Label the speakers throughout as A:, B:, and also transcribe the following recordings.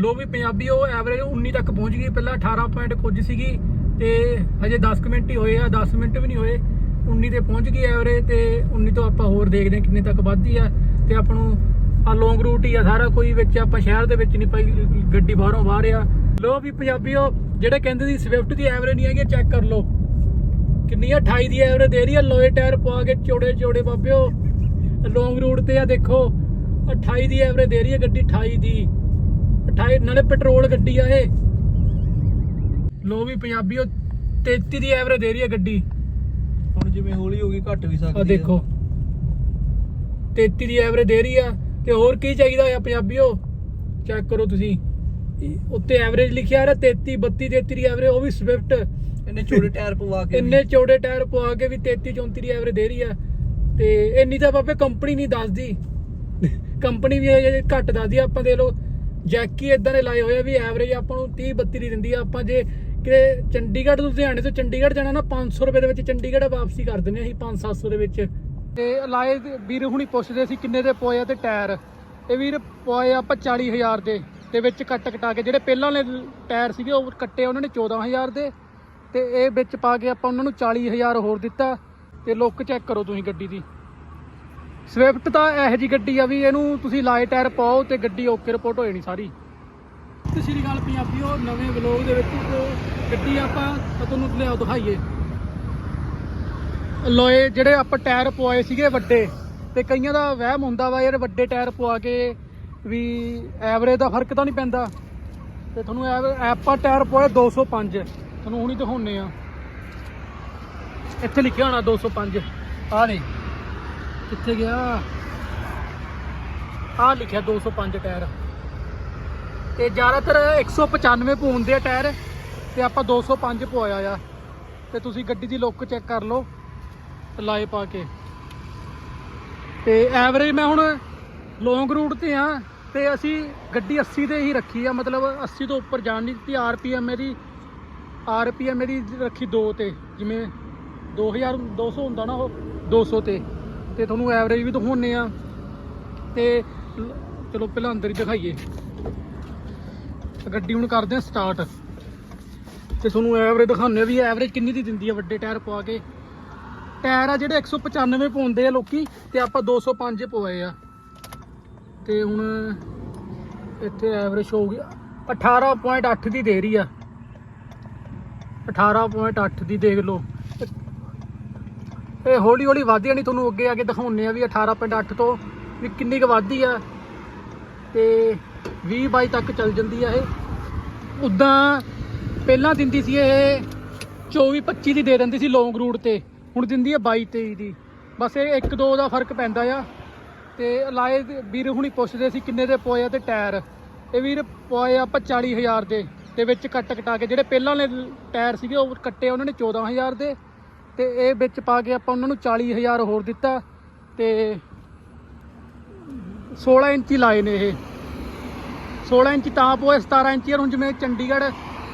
A: ਲੋ ਵੀ ਪੰਜਾਬੀ ਉਹ ਐਵਰੇਜ 19 ਤੱਕ ਪਹੁੰਚ ਗਈ, ਪਹਿਲਾਂ 18 ਪੁਆਇੰਟ ਕੁਝ ਸੀਗੀ ਤੇ ਹਜੇ 10 ਕੁ ਮਿੰਟ ਹੀ ਹੋਏ ਆ 10 ਮਿੰਟ ਵੀ ਨਹੀਂ ਹੋਏ 19 ਤੇ ਪਹੁੰਚ ਗਈ ਐਵਰੇਜ ਤੇ 19 ਤੋਂ ਆਪਾਂ ਹੋਰ ਦੇਖਦੇ ਹਾਂ ਕਿੰਨੇ ਤੱਕ ਵੱਧਦੀ ਆ ਤੇ ਆਪਾਂ ਨੂੰ ਆ ਲੌਂਗ ਰੂਟ ਹੀ ਆ ਸਾਰਾ ਕੋਈ ਵਿੱਚ ਆਪਾਂ ਸ਼ਹਿਰ ਦੇ ਵਿੱਚ ਨਹੀਂ ਪਾਈ ਗੱਡੀ ਬਾਹਰੋਂ ਬਾਹਰ ਆ। ਲੋ ਵੀ ਪੰਜਾਬੀਓ ਜਿਹੜੇ ਕਹਿੰਦੇ ਸੀ ਸਵਿਫਟ ਦੀ ਐਵਰੇਜ ਨਹੀਂ ਹੈਗੀ ਚੈੱਕ ਕਰ ਲਓ। ਕਿੰਨੀ ਆ 28 ਦੀ ਐਵਰੇਜ ਦੇ ਰਹੀ ਆ, ਲੋਏ ਟਾਇਰ ਪਾ ਕੇ ਚੌੜੇ ਚੌੜੇ ਬਾਬਿਓ। ਲੌਂਗ ਰੂਟ ਤੇ ਆ ਦੇਖੋ 28 ਦੀ ਐਵਰੇਜ ਦੇ ਰਹੀ ਹੈ ਗੱਡੀ 28 ਦੀ। 28 ਨਾਲੇ ਪੈਟਰੋਲ ਗੱਡੀ ਆ ਇਹ। ਲੋ ਵੀ ਪੰਜਾਬੀਓ 33 ਦੀ ਐਵਰੇਜ ਦੇ ਰਹੀ ਹੈ ਗੱਡੀ।
B: ਹੁਣ ਜਿਵੇਂ ਹੌਲੀ ਹੋ ਗਈ ਘੱਟ ਵੀ ਸਕਦੀ
A: ਆ। ਦੇਖੋ। 33 ਦੀ ਐਵਰੇਜ ਦੇ ਰਹੀ ਆ ਤੇ ਹੋਰ ਕੀ ਚਾਹੀਦਾ ਆ ਪੰਜਾਬੀਓ? ਚੈੱਕ ਕਰੋ ਤੁਸੀਂ। ਉੱਤੇ ਐਵਰੇਜ ਲਿਖਿਆ ਰਿਹਾ 33 32 33 ਦੀ ਐਵਰੇਜ ਉਹ ਵੀ ਸਵਿਫਟ
B: ਇਹਨੇ ਛੋਟੇ ਟਾਇਰ ਪਵਾ ਕੇ
A: ਇੰਨੇ ਚੌੜੇ ਟਾਇਰ ਪਵਾ ਕੇ ਵੀ 33 34 ਦੀ ਐਵਰੇਜ ਦੇ ਰਹੀ ਆ। ਤੇ ਇੰਨੀ ਤਾਂ ਬਾਬੇ ਕੰਪਨੀ ਨਹੀਂ ਦੱਸਦੀ। ਕੰਪਨੀ ਵੀ ਇਹ ਘੱਟ ਦੱਸਦੀ ਆਪਾਂ ਦੇ ਲੋ ਜੈਕੀ ਇਦਾਂ ਦੇ ਲਾਏ ਹੋਏ ਆ ਵੀ ਐਵਰੇਜ ਆਪਾਂ ਨੂੰ 30 32 ਦੀ ਦਿੰਦੀ ਆ। ਆਪਾਂ ਜੇ ਕਿ ਚੰਡੀਗੜ੍ਹ ਤੋਂ ਲੁਧਿਆਣੇ ਤੋਂ ਚੰਡੀਗੜ੍ਹ ਜਾਣਾ ਨਾ 500 ਰੁਪਏ ਦੇ ਵਿੱਚ ਚੰਡੀਗੜ੍ਹ ਵਾਪਸੀ ਕਰ ਦਿੰਦੇ ਆ ਅਸੀਂ 5-700 ਦੇ ਵਿੱਚ। ਤੇ ਲਾਏ ਵੀਰ ਹੁਣੀ ਪੁੱਛਦੇ ਸੀ ਕਿੰਨੇ ਦੇ ਪੋਏ ਆ ਤੇ ਟਾਇਰ। ਇਹ ਵੀਰ ਪੋਏ ਆਪਾਂ 40000 ਦੇ, ਤੇ ਵਿੱਚ ਕੱਟ ਕਟਾ ਕੇ ਜਿਹੜੇ ਪਹਿਲਾਂ ਵਾਲੇ ਟਾਇਰ ਸੀਗੇ, ਉਹ ਕੱਟੇ ਉਹਨਾਂ ਨੇ 14000 ਦੇ। ਤੇ ਇਹ ਵਿੱਚ ਪਾ ਕੇ ਆਪਾਂ ਉਹਨਾਂ ਨੂੰ 40000 ਹੋਰ ਦਿੱਤਾ। ਤੇ ਲੁੱਕ ਚੈੱਕ ਕਰੋ ਤੁਸੀਂ ਗੱਡੀ ਦੀ। ਸਵਿਫਟ ਤਾਂ ਇਹੋ ਜੀ ਗੱਡੀ ਆ ਵੀ ਇਹਨੂੰ ਤੁਸੀਂ ਲਾਏ ਟਾਇਰ ਪਾਓ ਤੇ ਗੱਡੀ ਓਕੇ ਰਿਪੋਰਟ ਹੋ ਜਾਣੀ ਸਾਰੀ। ਸਤਿ ਸ਼੍ਰੀ ਅਕਾਲ ਪੰਜਾਬੀਓ, ਨਵੇਂ ਵਲੋਗ ਦੇ ਵਿੱਚ ਗੱਡੀ ਆਪਾਂ ਤੁਹਾਨੂੰ ਲਿਆਓ ਦਿਖਾਈਏ। ਲੋਏ ਜਿਹੜੇ ਆਪਾਂ ਟਾਇਰ ਪਵਾਏ ਸੀਗੇ ਵੱਡੇ ਤੇ ਕਈਆਂ ਦਾ ਵਹਿਮ ਹੁੰਦਾ ਵਾ ਯਾਰ ਵੱਡੇ ਟਾਇਰ ਪਵਾ ਕੇ ਵੀ ਐਵਰੇਜ ਦਾ ਫ਼ਰਕ ਤਾਂ ਨਹੀਂ ਪੈਂਦਾ। ਤੇ ਤੁਹਾਨੂੰ ਐਵ- ਆਪਾਂ ਟਾਇਰ ਪਵਾਏ 205 ਤੁਹਾਨੂੰ ਹੁਣੀ ਦਿਖਾਉਨੇ ਆ ਇੱਥੇ ਲਿਖਿਆ ਹੋਣਾ 205 ਆ ਨਹੀਂ ਕਿੱਥੇ ਗਿਆ? ਆਹ ਲਿਖਿਆ 205 ਟਾਇਰ। ਤੇ ਜ਼ਿਆਦਾਤਰ 195 ਪਾਉਂਦੇ ਆ ਟਾਇਰ, ਤੇ ਆਪਾਂ 205 ਪਵਾਇਆ ਆ। ਤੇ ਤੁਸੀਂ ਗੱਡੀ ਦੀ ਲੁੱਕ ਚੈੱਕ ਕਰ ਲਓ ਲਾਏ ਪਾ ਕੇ। ਤੇ ਐਵਰੇਜ ਮੈਂ ਹੁਣ ਲੌਂਗ ਰੂਟ ਤੇ ਆ, ਤੇ ਅਸੀਂ ਗੱਡੀ 80 ਤੇ ਹੀ ਰੱਖੀ ਆ, ਮਤਲਬ 80 ਤੋਂ ਉੱਪਰ ਜਾਣ ਨਹੀਂ ਦਿੱਤੀ ਆਰਪੀਐਮ ਇਹਦੀ ਆਰਪੀਐਮ ਇਹਦੀ ਰੱਖੀ 2 ਤੇ, ਜਿਵੇਂ 2000 200 ਹੁੰਦਾ ਨਾ ਉਹ 200 ਤੇ। ਤੇ ਤੁਹਾਨੂੰ ਐਵਰੇਜ ਵੀ ਦਿਖਾਉਣੇ ਆ ਤੇ ਚਲੋ ਪਹਿਲਾਂ ਅੰਦਰ ਹੀ ਦਿਖਾਈਏ। ਗੱਡੀ ਹੁਣ ਕਰਦੇ ਆ ਸਟਾਰਟ ਤੇ ਤੁਹਾਨੂੰ ਐਵਰੇਜ ਦਿਖਾਉਂਦੇ ਆ ਵੀ ਐਵਰੇਜ ਕਿੰਨੀ ਦੀ ਦਿੰਦੀ ਆ ਵੱਡੇ ਟਾਇਰ ਪਵਾ ਕੇ। ਟਾਇਰ ਆ ਜਿਹੜੇ 195 ਪਾਉਂਦੇ ਆ ਲੋਕੀ ਤੇ ਆਪਾਂ 205 ਪਵਾਏ ਆ। ਤੇ ਹੁਣ ਇੱਥੇ ਐਵਰੇਜ ਹੋ ਗਿਆ 18.8 ਦੀ ਦੇ ਰਹੀ ਆ। 18.8 ਦੀ ਦੇਖ ਲਓ। ਇਹ ਹੌਲੀ ਹੌਲੀ ਵੱਧ ਜਾਣੀ ਤੁਹਾਨੂੰ ਅੱਗੇ ਆ ਕੇ ਦਿਖਾਉਂਦੇ ਆ ਵੀ 18.8 ਤੋਂ ਵੀ ਕਿੰਨੀ ਕੁ ਵੱਧਦੀ ਆ। ਤੇ 20 ਬਾਈ ਤੱਕ ਚੱਲ ਜਾਂਦੀ ਆ ਇਹ। ਉਦਾਂ ਪਹਿਲਾਂ ਦਿੰਦੀ ਸੀ ਇਹ 24 25 ਦੀ ਦੇ ਦਿੰਦੀ ਸੀ ਲੌਂਗ ਰੂਟ ਤੇ। ਹੁਣ ਦਿੰਦੀ ਆ 22 23 ਦੀ। ਬਸ ਇਹ 1 2 ਦਾ ਫ਼ਰਕ ਪੈਂਦਾ ਆ। ਤੇ ਲਾਏ ਵੀਰ ਹੁਣੀ ਪੁੱਛਦੇ ਸੀ ਕਿੰਨੇ ਦੇ ਪੋਏ ਆ ਤੇ ਟਾਇਰ। ਇਹ ਵੀਰ ਪੋਏ ਆ ਆਪਾਂ 40000 ਦੇ। ਤੇ ਵਿੱਚ ਕੱਟ ਕਟਾ ਕੇ ਜਿਹੜੇ ਪਹਿਲਾਂ ਵਾਲੇ ਟਾਇਰ ਸੀਗੇ ਉਹ ਕੱਟੇ ਉਹਨਾਂ ਨੇ 14000 ਦੇ। ਤੇ ਇਹ ਵਿੱਚ ਪਾ ਕੇ ਆਪਾਂ ਉਹਨਾਂ ਨੂੰ 40000 ਹੋਰ ਦਿੱਤਾ ਤੇ 16 ਇੰਚੀ ਲਾਏ ਨੇ ਇਹ। 16 ਇੰਚ ਤਾਂ ਪੋਏ 17 ਇੰਚੀ ਯਾਰ ਹੁਣ ਜਿਵੇਂ ਚੰਡੀਗੜ੍ਹ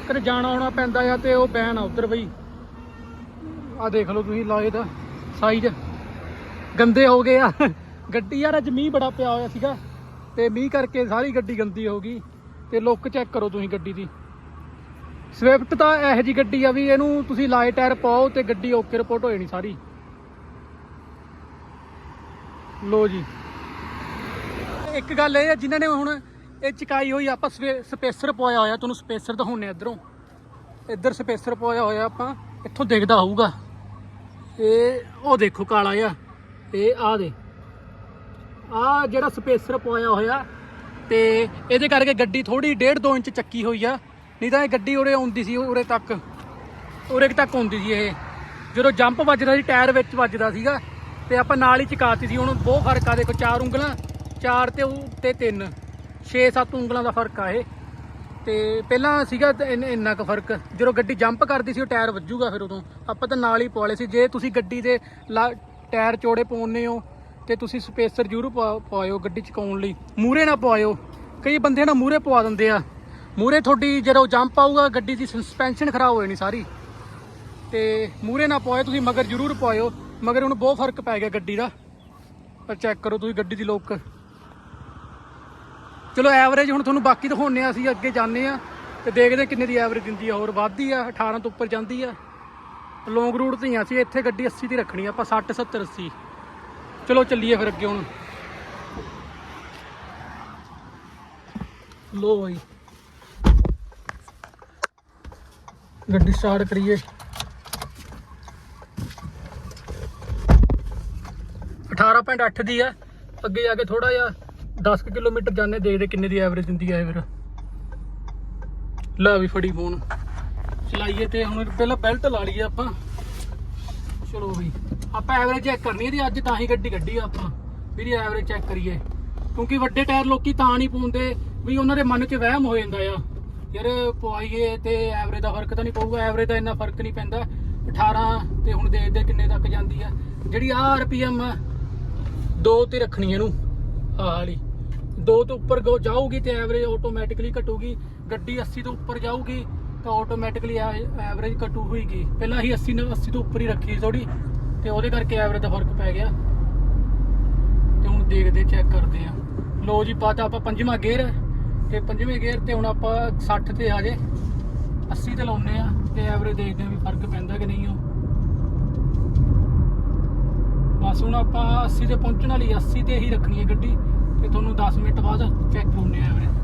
A: ਕਿਤੇ ਜਾਣਾ ਆਉਣਾ ਪੈਂਦਾ ਆ ਤੇ ਉਹ ਬੈਨ ਆ ਉਧਰ ਬਈ। ਆ ਦੇਖ ਲਓ ਤੁਸੀਂ ਲਾਏ ਦਾ ਸਾਈਜ਼ ਗੰਦੇ ਹੋ ਗਏ ਆ। ਗੱਡੀ ਯਾਰ ਅੱਜ ਮੀਂਹ ਬੜਾ ਪਿਆ ਹੋਇਆ ਸੀਗਾ ਤੇ ਮੀਂਹ ਕਰਕੇ ਸਾਰੀ ਗੱਡੀ ਗੰਦੀ ਹੋ ਗਈ। ਤੇ ਲੁੱਕ ਚੈੱਕ ਕਰੋ ਤੁਸੀਂ ਗੱਡੀ ਦੀ। ਸਵਿਫਟ ਤਾਂ ਇਹੋ ਜੀ ਗੱਡੀ ਆ ਵੀ ਇਹਨੂੰ ਤੁਸੀਂ ਲਾਈਟ ਟਾਇਰ ਪਾਓ ਤੇ ਗੱਡੀ ਓਕੇ ਰਿਪੋਰਟ ਹੋ ਜਾਣੀ ਸਾਰੀ। ਲੋ ਜੀ। ਇੱਕ ਗੱਲ ਇਹ ਆ, ਜਿਨ੍ਹਾਂ ਨੇ ਹੁਣ ਇਹ ਚਕਾਈ ਹੋਈ, ਆਪਾਂ ਸਪੇ- ਸਪੇਸਰ ਪਵਾਇਆ ਹੋਇਆ, ਤੁਹਾਨੂੰ ਸਪੇਸਰ ਦਿਖਾਉਣੇ ਇਧਰੋਂ। ਇੱਧਰ ਸਪੇਸਰ ਪਵਾਇਆ ਹੋਇਆ ਆਪਾਂ, ਇੱਥੋਂ ਦਿਖਦਾ ਹੋਊਗਾ। ਇਹ, ਉਹ ਦੇਖੋ ਕਾਲਾ ਆ ਇਹ ਆ ਦੇ। ਆ ਜਿਹੜਾ ਸਪੇਸਰ ਪਵਾਇਆ ਹੋਇਆ ਤੇ ਇਹਦੇ ਕਰਕੇ ਗੱਡੀ ਥੋੜੀ 1.5 2 ਇੰਚ ਚੱਕੀ ਹੋਈ ਆ। ਨਹੀਂ ਤਾਂ ਇਹ ਗੱਡੀ ਉਰੇ ਆਉਂਦੀ ਸੀ, ਉਰੇ ਤੱਕ। ਉਰੇ ਤੱਕ ਆਉਂਦੀ ਸੀ ਇਹ। ਜਦੋਂ ਜੰਪ ਵੱਜਦਾ ਸੀ ਟਾਇਰ ਵਿੱਚ ਵੱਜਦਾ ਸੀਗਾ, ਤੇ ਆਪਾਂ ਨਾਲ ਹੀ ਚਕਾਤੀ ਸੀ, ਹੁਣ ਬਹੁਤ ਫ਼ਰਕ ਆ, ਦੇਖੋ ਚਾਰ ਉਂਗਲਾਂ, ਚਾਰ ਤੇ ਉਹ- ਤਿੰਨ। 6-7 ਉਂਗਲਾਂ ਦਾ ਫ਼ਰਕ ਆ ਇਹ। ਤੇ ਪਹਿਲਾਂ ਸੀਗਾ ਇੰਨਾ ਕੁ ਫ਼ਰਕ। ਜਦੋਂ ਗੱਡੀ ਜੰਪ ਕਰਦੀ ਸੀ, ਉਹ ਟਾਇਰ ਵੱਜੂਗਾ ਫਿਰ ਉਦੋਂ। ਆਪਾਂ ਤਾਂ ਨਾਲ ਹੀ ਪਵਾ ਲਏ ਸੀ। ਜੇ ਤੁਸੀਂ ਗੱਡੀ ਦੇ ਲਾ- ਟਾਇਰ ਚੌੜੇ ਪਾਉਣੇ ਹੋ, ਤੇ ਤੁਸੀਂ ਸਪੇਸਰ ਜ਼ਰੂਰ ਪਵਾ- ਪਵਾਇਓ ਗੱਡੀ ਚਕਾਉਣ ਲਈ। ਮੂਰੇ ਨਾ ਪਵਾਇਓ ਕਈ ਬੰਦੇ ਨਾ ਮੂਰੇ ਪਵਾ ਦਿੰਦੇ ਆ। ਮੂਰੇ ਤੁਹਾਡੀ ਜਦੋਂ ਜੰਪ ਆਊਗਾ, ਗੱਡੀ ਦੀ ਸਸਪੈਂਸ਼ਨ ਖਰਾਬ ਹੋ ਜਾਣੀ ਸਾਰੀ। ਤੇ ਮੂਰੇ ਨਾ ਪਵਾਇਓ ਤੁਸੀਂ, ਮਗਰ ਜ਼ਰੂਰ ਪਵਾਇਓ। ਮਗਰ ਹੁਣ ਬਹੁਤ ਫ਼ਰਕ ਪੈ ਗਿਆ ਗੱਡੀ ਦਾ। ਪਰ ਚੈੱਕ ਕਰੋ ਤੁਸੀਂ ਗੱਡੀ ਦੀ ਲੁੱਕ ਚਲੋ ਐਵਰੇਜ ਹੁਣ ਤੁਹਾਨੂੰ ਬਾਕੀ ਦਿਖਾਉਂਦੇ ਆ ਅਸੀਂ ਅੱਗੇ ਜਾਂਦੇ ਆ ਤੇ ਦੇਖਦੇ ਕਿੰਨੇ ਦੀ ਐਵਰੇਜ ਦਿੰਦੀ ਆ, ਹੋਰ ਵੱਧਦੀ ਆ 18 ਤੋਂ ਉੱਪਰ ਜਾਂਦੀ ਆ। ਲੌਂਗ ਰੂਟ ਤੇ ਹੀ ਆ ਅਸੀਂ, ਇੱਥੇ ਗੱਡੀ 80 ਦੀ ਰੱਖਣੀ ਆਪਾਂ 60 70 80 ਚਲੋ ਚੱਲੀਏ ਫਿਰ ਅੱਗੇ ਹੁਣ। ਲੋ ਬਾਈ। ਗੱਡੀ ਸਟਾਰਟ ਕਰੀਏ। 18.8 ਦੀ ਆ। ਅੱਗੇ ਜਾ ਕੇ ਥੋੜਾ ਜਿਹਾ 10 ਕਿਲੋਮੀਟਰ ਜਾਣੇ ਦੇਖਦੇ ਕਿੰਨੇ ਦੀ ਐਵਰੇਜ ਦਿੰਦੀ ਆ ਇਹ ਫਿਰ। ਲੈ ਵੀ ਫੜੀ ਫੋਨ ਚਲਾਈਏ ਤੇ ਹੁਣ ਪਹਿਲਾਂ ਬੈਲਟ ਲਾ ਲਈਏ ਆਪਾਂ। ਚਲੋ ਵੀ। ਆਪਾਂ ਐਵਰੇਜ ਚੈੱਕ ਕਰਨੀ ਹੈ ਦੀ ਅੱਜ ਤਾਂ ਹੀ ਗੱਡੀ ਕੱਢੀ ਆ ਆਪਾਂ। ਵੀ ਐਵਰੇਜ ਚੈੱਕ ਕਰੀਏ। ਕਿਉਂਕਿ ਵੱਡੇ ਟਾਇਰ ਲੋਕੀ ਤਾਂ ਨਹੀਂ ਪਾਉਂਦੇ, ਵੀ ਉਹਨਾਂ ਦੇ ਮਨ 'ਚ ਵਹਿਮ ਹੋ ਜਾਂਦਾ ਆ। ਯਾਰ ਪਵਾਈਏ ਤੇ ਐਵਰੇਜ ਦਾ ਫ਼ਰਕ ਤਾਂ ਨਹੀਂ ਪਊਗਾ ਐਵਰੇਜ ਦਾ ਇੰਨਾ ਫ਼ਰਕ ਨਹੀਂ ਪੈਂਦਾ। 18 ਤੇ ਹੁਣ ਦੇਖਦੇ ਕਿੰਨੇ ਤੱਕ ਜਾਂਦੀ ਆ। ਜਿਹੜੀ ਆ ਆਰਪੀਐਮ ਦੋ ਤੇ ਰੱਖਣੀ ਇਹਨੂੰ, ਆਹ ਵਾਲੀ। ਦੋ ਤੋਂ ਉੱਪਰ ਜਾਊਗੀ ਤੇ ਐਵਰੇਜ ਆਟੋਮੈਟਿਕਲੀ ਘਟੂਗੀ। ਗੱਡੀ 80 ਤੋਂ ਉੱਪਰ ਜਾਊਗੀ ਤਾਂ ਆਟੋਮੈਟਿਕਲੀ ਐਵਰੇਜ ਘਟੂ ਹੋਈਗੀ ਪਹਿਲਾਂ ਅਸੀਂ 80 ਨੂੰ 80 ਤੋਂ ਉੱਪਰ ਹੀ ਰੱਖੀ ਥੋੜੀ ਤੇ ਉਹਦੇ ਕਰਕੇ ਐਵਰੇਜ ਦਾ ਫ਼ਰਕ ਪੈ ਗਿਆ। ਤੇ ਹੁਣ ਦੇਖਦੇ ਚੈੱਕ ਕਰਦੇ ਆ। ਲੋ ਜੀ ਪਾਤਾ ਆਪਾਂ ਪੰਜਵਾਂ ਗੇਅਰ ਤੇ ਪੰਜਵੇਂ ਗੇਅਰ ਤੇ ਹੁਣ ਆਪਾਂ 60 ਤੇ ਆ ਜੇ। 80 ਤੇ ਲਾਉਨੇ ਆ ਤੇ ਐਵਰੇਜ ਦੇਖਦੇ ਆ ਵੀ ਫ਼ਰਕ ਪੈਂਦਾ ਕਿ ਨਹੀਂ ਉਹ। ਬਸ ਹੁਣ ਆਪਾਂ 80 ਤੇ ਪਹੁੰਚਣ ਵਾਲੀ 80 ਤੇ ਹੀ ਰੱਖਣੀ ਹੈ ਗੱਡੀ ਤੇ ਤੁਹਾਨੂੰ 10 ਮਿੰਟ ਬਾਅਦ ਚੈੱਕ ਕਰਾਉਣੇ ਆ ਐਵਰੇਜ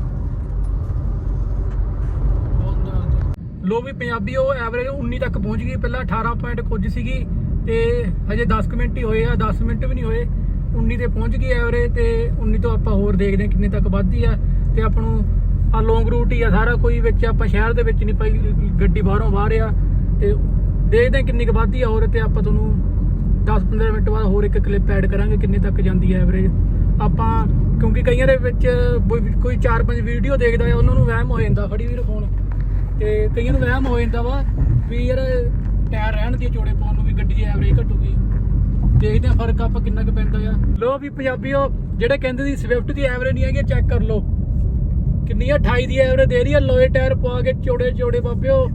A: ਲੋ ਵੀ ਪੰਜਾਬੀ ਉਹ ਐਵਰੇਜ 19 ਤੱਕ ਪਹੁੰਚ ਗਈ, ਪਹਿਲਾਂ 18 ਪੁਆਇੰਟ ਕੁਝ ਸੀਗੀ ਤੇ ਹਜੇ 10 ਕੁ ਮਿੰਟ ਹੀ ਹੋਏ ਆ 10 ਮਿੰਟ ਵੀ ਨਹੀਂ ਹੋਏ। 19 ਤੇ ਪਹੁੰਚ ਗਈ ਐਵਰੇਜ ਤੇ 19 ਤੋਂ ਆਪਾਂ ਹੋਰ ਦੇਖਦੇ ਹਾਂ ਕਿੰਨੇ ਤੱਕ ਵੱਧਦੀ ਆ। ਤੇ ਆਪਾਂ ਨੂੰ ਆ ਲੌਂਗ ਰੂਟ ਹੀ ਆ ਸਾਰਾ ਕੋਈ ਵਿੱਚ ਆਪਾਂ ਸ਼ਹਿਰ ਦੇ ਵਿੱਚ ਨਹੀਂ ਪਾਈ ਗੱਡੀ ਬਾਹਰੋਂ ਬਾਹਰ ਆ ਤੇ ਦੇਖਦੇ ਹਾਂ ਕਿੰਨੀ ਕੁ ਵੱਧਦੀ ਆ ਹੋਰ ਤੇ ਆਪਾਂ ਤੁਹਾਨੂੰ 10-15 ਮਿੰਟ ਬਾਅਦ ਹੋਰ ਇੱਕ ਕਲਿੱਪ ਐਡ ਕਰਾਂਗੇ ਕਿੰਨੇ ਤੱਕ ਜਾਂਦੀ ਹੈ ਐਵਰੇਜ ਆਪਾਂ ਕਿਉਂਕਿ ਕਈਆਂ ਦੇ ਵਿੱਚ ਕੋਈ- ਕੋਈ 4-5 ਵੀਡੀਓ ਦੇਖਦਾ ਆ, ਉਹਨਾਂ ਨੂੰ ਵਹਿਮ ਹੋ ਜਾਂਦਾ, ਫੜੀ ਵੀਰ ਫੋਨ ਤੇ ਕਈਆਂ ਨੂੰ ਵਹਿਮ ਹੋ ਜਾਂਦਾ ਵਾ ਵੀ ਯਾਰ ਟਾਇਰ ਰਹਿਣ ਦੀ ਚੋੜੇ ਪਾਉਣ ਨੂੰ ਵੀ ਗੱਡੀ ਦੀ ਐਵਰੇਜ ਘਟੂਗੀ। ਦੇਖਦੇ ਆ ਫ਼ਰਕ ਆਪਾਂ ਕਿੰਨਾ ਕੁ ਪੈਂਦਾ ਆ। ਲੋ ਵੀ ਪੰਜਾਬੀਓ, ਜਿਹੜੇ ਕਹਿੰਦੇ ਸੀ ਸਵਿਫਟ ਦੀ ਐਵਰੇਜ ਨਹੀਂ ਹੈਗੀ ਚੈੱਕ ਕਰ ਲਓ। ਕਿੰਨੀ ਆ 28 ਦੀ ਐਵਰੇਜ ਦੇ ਰਹੀ ਆ ਲੋਏ ਟਾਇਰ ਪਵਾ ਕੇ ਚੋੜੇ ਚੋੜੇ ਬਾਬਿਓ।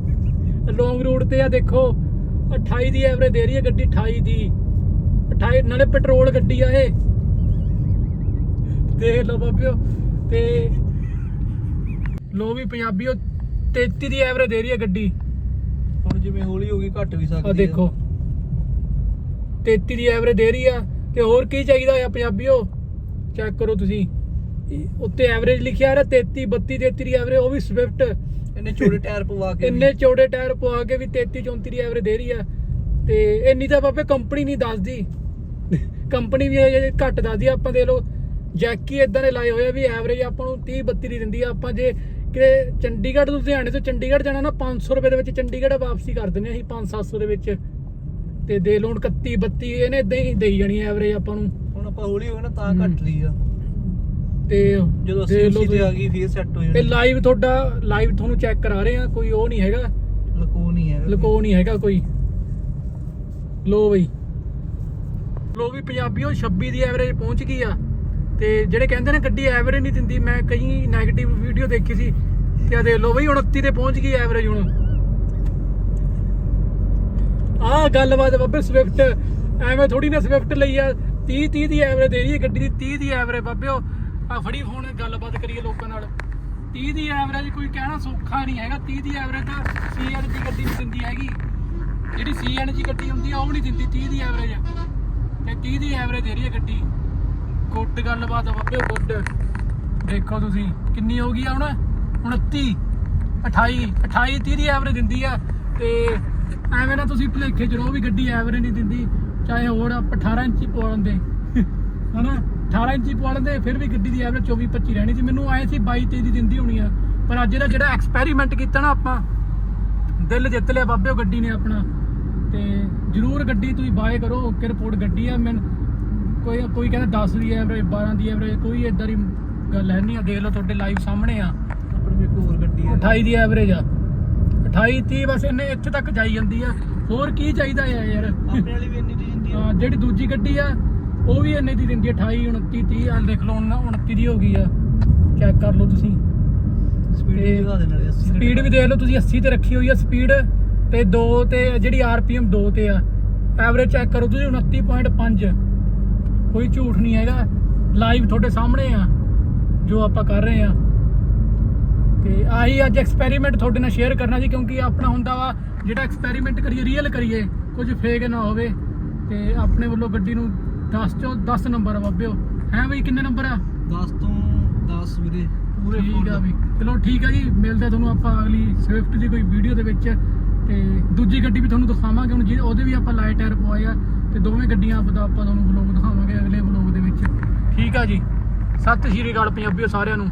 A: ਲੌਂਗ ਰੂਟ ਤੇ ਆ ਦੇਖੋ 28 ਦੀ ਐਵਰੇਜ ਦੇ ਰਹੀ ਹੈ ਗੱਡੀ 28 ਦੀ। 28 ਨਾਲੇ ਪੈਟਰੋਲ ਗੱਡੀ ਆ ਇਹ। ਦੇਖ ਲਓ ਬਾਬਿਓ ਤੇ ਲੋ ਵੀ ਪੰਜਾਬੀਓ 33 ਦੀ ਐਵਰੇਜ ਦੇ ਰਹੀ ਹੈ ਗੱਡੀ।
B: ਹੁਣ ਜਿਵੇਂ ਹੌਲੀ ਹੋ ਗਈ ਘਟ ਵੀ ਸਕਦੀ
A: ਆ। ਦੇਖੋ 33 ਦੀ ਐਵਰੇਜ ਦੇ ਰਹੀ ਆ। ਤੇ ਹੋਰ ਕੀ ਚਾਹੀਦਾ ਆ ਪੰਜਾਬੀਓ? ਚੈੱਕ ਕਰੋ ਤੁਸੀਂ। ਇਹ ਉੱਤੇ ਐਵਰੇਜ ਲਿਖਿਆ ਰਿਹਾ 33 32 33 ਦੀ ਐਵਰੇਜ ਉਹ ਵੀ ਸਵਿਫਟ
B: ਇਹਨੇ ਛੋਟੇ ਟਾਇਰ ਪਵਾ ਕੇ
A: ਇੰਨੇ ਚੌੜੇ ਟਾਇਰ ਪਵਾ ਕੇ ਵੀ 33 34 ਦੀ ਐਵਰੇਜ ਦੇ ਰਹੀ ਆ। ਤੇ ਇੰਨੀ ਤਾਂ ਬਾਬੇ ਕੰਪਨੀ ਨਹੀਂ ਦੱਸਦੀ। ਕੰਪਨੀ ਵੀ ਇਹ ਘੱਟ ਦੱਸਦੀ ਆਪਾਂ ਦੇ ਲੋ ਜੈਕੀ ਇਦਾਂ ਦੇ ਲਾਏ ਹੋਏ ਆ ਵੀ ਐਵਰੇਜ ਆਪਾਂ ਨੂੰ 30 32 ਦੀ ਦਿੰਦੀ ਆ। ਆਪਾਂ ਜੇ ਕਿ ਚੰਡੀਗੜ੍ਹ ਤੋਂ ਲੁਧਿਆਣੇ ਤੋਂ ਚੰਡੀਗੜ੍ਹ ਜਾਣਾ ਨਾ 500 ਰੁਪਏ ਦੇ ਵਿੱਚ ਚੰਡੀਗੜ੍ਹ ਵਾਪਸੀ ਕਰ ਦਿੰਦੇ ਆ ਅਸੀਂ 5 700 ਦੇ ਵਿੱਚ। ਤੇ ਦੇ ਲੋ ਹੁਣ 31 32 ਇਹਨੇ ਇਦਾਂ ਹੀ ਦੇਈ ਜਾਣੀ ਐਵਰੇਜ ਆਪਾਂ ਨੂੰ।
B: ਹੁਣ ਆਪਾਂ ਹੌਲੀ ਹੋ ਗਏ ਨਾ ਤਾਂ। ਘਟ ਰਹੀ ਆ।
A: ਤੇ
B: ਜਦੋਂ
A: ਦੇਖ
B: 80
A: ਲਓ
B: ਤੇ ਆ ਗਈ ਫੇਰ ਸੈੱਟ ਹੋ
A: ਇਹ
B: ਜਾਣੀ।
A: ਲਾਈਵ ਤੁਹਾਡਾ ਲਾਈਵ ਤੁਹਾਨੂੰ ਚੈੱਕ ਕਰਾ ਰਹੇ ਆ ਕੋਈ ਉਹ ਨਹੀਂ ਹੈਗਾ।
B: ਲਕੋ ਨਹੀਂ ਹੈ
A: ਲਕੋ ਨਹੀਂ ਹੈਗਾ ਕੋਈ। ਲੋ ਬਈ। ਲੋ ਵੀ ਪੰਜਾਬੀਓ 26 ਦੀ ਐਵਰੇਜ ਪਹੁੰਚ ਗਈ ਆ। ਤੇ ਜਿਹੜੇ ਕਹਿੰਦੇ ਨੇ ਗੱਡੀ ਐਵਰੇਜ ਨਹੀਂ ਦਿੰਦੀ ਮੈਂ ਕਈ 네ਗੇਟਿਵ ਵੀਡੀਓ ਦੇਖੀ ਸੀ। ਤੇ ਆ ਦੇਖ ਲੋ ਬਈ 29 ਤੇ ਪਹੁੰਚ ਗਈ ਐਵਰੇਜ ਹੁਣ। ਆਹ ਗੱਲਬਾਤ ਬੱਬੇ ਸਵਿਫਟ ਐਵੇਂ ਥੋੜੀ ਨਾ ਸਵਿਫਟ ਲਈ ਆ। 30 30 ਦੀ ਐਵਰੇਜ ਦੇ ਰਹੀ ਹੈ ਗੱਡੀ ਦੀ 30 ਦੀ ਐਵਰੇਜ ਬਾਬਿਓ। ਆ ਫੜੀ ਫੋਨ, ਗੱਲਬਾਤ ਕਰੀਏ ਲੋਕਾਂ ਨਾਲ। 30 ਦੀ ਐਵਰੇਜ ਕੋਈ ਕਹਿਣਾ ਸੌਖਾ ਨਹੀਂ ਹੈਗਾ। 30 ਦੀ ਐਵਰੇਜ ਤਾਂ ਸੀਐਨਜੀ ਗੱਡੀ ਨਹੀਂ ਦਿੰਦੀ ਹੈਗੀ। ਜਿਹੜੀ ਸੀਐਨਜੀ ਗੱਡੀ ਹੁੰਦੀ ਆ, ਉਹ ਨਹੀਂ ਦਿੰਦੀ। 30 ਦੀ ਐਵਰੇਜ ਤੇ 30 ਦੀ ਐਵਰੇਜ ਦੇ ਰਹੀ ਹੈ ਗੱਡੀ, ਗੁੱਡ ਗੱਲਬਾਤ ਆ ਬਾਬਿਓ ਗੁੱਡ। ਦੇਖੋ ਤੁਸੀਂ, ਕਿੰਨੀ ਹੋ ਗਈ ਆ ਹੁਣ? 29 28 28 30 ਦੀ ਐਵਰੇਜ ਦਿੰਦੀ ਆ। ਤੇ ਐਵੇਂ ਨਾ ਤੁਸੀਂ ਭੁਲੇਖੇ ਚ ਰਹੋ ਵੀ ਗੱਡੀ ਐਵਰੇਜ ਨਹੀਂ ਦਿੰਦੀ। ਚਾਹੇ ਹੋਰ ਆਪਾਂ 18 ਇੰਚੀ ਪਵਾ ਲੈਂਦੇ ਹਨਾ? 18 ਇੰਚੀ ਪਵਾ ਲੈਂਦੇ ਫਿਰ ਵੀ ਗੱਡੀ ਦੀ ਐਵਰੇਜ 24 25 ਰਹਿਣੀ ਸੀ। ਮੈਨੂੰ ਆਏ ਸੀ 22 23 ਦੀ ਦਿੰਦੀ ਹੋਣੀ ਆ। ਪਰ ਅੱਜ ਇਹਦਾ ਜਿਹੜਾ ਐਕਸਪੈਰੀਮੈਂਟ ਕੀਤਾ ਨਾ ਆਪਾਂ ਦਿਲ ਜਿੱਤ ਲਿਆ ਬਾਬਿਓ ਗੱਡੀ ਨੇ ਆਪਣਾ। ਤੇ ਜਰੂਰ ਗੱਡੀ ਤੁਸੀਂ ਬਾਏ ਕਰੋ ਓਕੇ ਰਿਪੋਰਟ ਗੱਡੀ ਆ ਮੈਂ ਕੋਈ ਕੋਈ ਕਹਿੰਦਾ 10 ਦੀ ਐਵਰੇਜ 12 ਦੀ ਐਵਰੇਜ ਕੋਈ ਇਦਾਂ ਦੀ ਗੱਲ ਹੈ ਨਹੀਂ ਆ। ਦੇਖ ਲਓ ਤੁਹਾਡੇ ਲਾਈਵ ਸਾਹਮਣੇ ਆ।
B: ਆਪਣੇ ਵੀ ਇੱਕ ਹੋਰ ਗੱਡੀ ਆ।
A: 28 ਦੀ ਐਵਰੇਜ ਆ। 28 30 ਬਸ ਇਹਨੇ ਇੱਥੇ ਤੱਕ ਜਾਈ ਜਾਂਦੀ ਆ। ਹੋਰ ਕੀ ਚਾਹੀਦਾ ਆ ਯਾਰ?
B: ਆਪਣੇ ਵਾਲੀ ਵੀ ਇੰਨੀ ਦੀ ਹੁੰਦੀ ਆ।
A: ਜਿਹੜੀ ਦੂਜੀ ਗੱਡੀ ਆ ਉਹ ਵੀ ਇੰਨੇ ਦੀ ਦਿੰਦੀ ਆ 28 29 30 ਆ ਦੇਖ ਲਓ ਹੁਣ 29 ਦੀ ਹੋ ਗਈ ਆ। ਚੈੱਕ ਕਰ ਲਓ ਤੁਸੀਂ।
B: ਸਪੀਡ
A: ਤੇ
B: ਦਿਖਾ ਦੇ ਨਾਲੇ 80
A: ਸਪੀਡ ਵੀ ਦੇਖ ਲਓ ਤੁਸੀਂ 80 ਤੇ ਰੱਖੀ ਹੋਈ ਆ ਸਪੀਡ ਤੇ 2 ਤੇ ਜਿਹੜੀ ਆਰਪੀਐਮ 2 ਤੇ ਆ। ਐਵਰੇਜ ਚੈੱਕ ਕਰੋ ਤੁਸੀਂ 29.5 ਕੋਈ ਝੂਠ ਨਹੀਂ ਹੈਗਾ। ਲਾਈਵ ਤੁਹਾਡੇ ਸਾਹਮਣੇ ਆ ਜੋ ਆਪਾਂ ਕਰ ਰਹੇ ਆ। ਤੇ ਆਹੀ ਅੱਜ ਐਕਸਪੈਰੀਮੈਂਟ ਤੁਹਾਡੇ ਨਾਲ ਸ਼ੇਅਰ ਕਰਨਾ ਜੀ ਕਿਉਂਕਿ ਆਪਣਾ ਹੁੰਦਾ ਵਾ ਜਿਹੜਾ ਐਕਸਪੈਰੀਮੈਂਟ ਕਰੀਏ ਰੀਅਲ ਕਰੀਏ ਕੁਝ ਫੇਕ ਨਾ ਹੋਵੇ। ਤੇ ਆਪਣੇ ਵੱਲੋਂ ਗੱਡੀ ਨੂੰ 10 ਚੋਂ 10 ਨੰਬਰ ਆ ਬਾਬਿਓ। ਹੈ ਬਈ ਕਿੰਨੇ ਨੰਬਰ ਆ?
B: 10 ਤੋਂ 10 ਵੀਰੇ ਪੂਰੇ
A: ਠੀਕ। ਆ ਵੀ ਚਲੋ ਠੀਕ ਆ ਜੀ ਮਿਲਦੇ ਆ ਤੁਹਾਨੂੰ ਆਪਾਂ ਅਗਲੀ ਸਵਿਫਟ ਦੀ ਕੋਈ ਵੀਡੀਓ ਦੇ ਵਿੱਚ। ਤੇ ਦੂਜੀ ਗੱਡੀ ਵੀ ਤੁਹਾਨੂੰ ਦਿਖਾਵਾਂਗੇ ਹੁਣ ਜੀ ਉਹਦੇ ਵੀ ਆਪਾਂ ਲਾਈਟ ਟਾਇਰ ਪਵਾਏ ਆ। ਤੇ ਦੋਵੇਂ ਗੱਡੀਆਂ ਆਪਦਾ ਆਪਾਂ ਤੁਹਾਨੂੰ ਵਲੋਗ ਦਿਖਾਵਾਂਗੇ ਅਗਲੇ ਵਲੋਗ ਦੇ ਵਿੱਚ। ਠੀਕ ਆ ਜੀ। ਸਤਿ ਸ਼੍ਰੀ ਅਕਾਲ ਪੰਜਾਬੀਓ ਸਾਰਿਆਂ ਨੂੰ।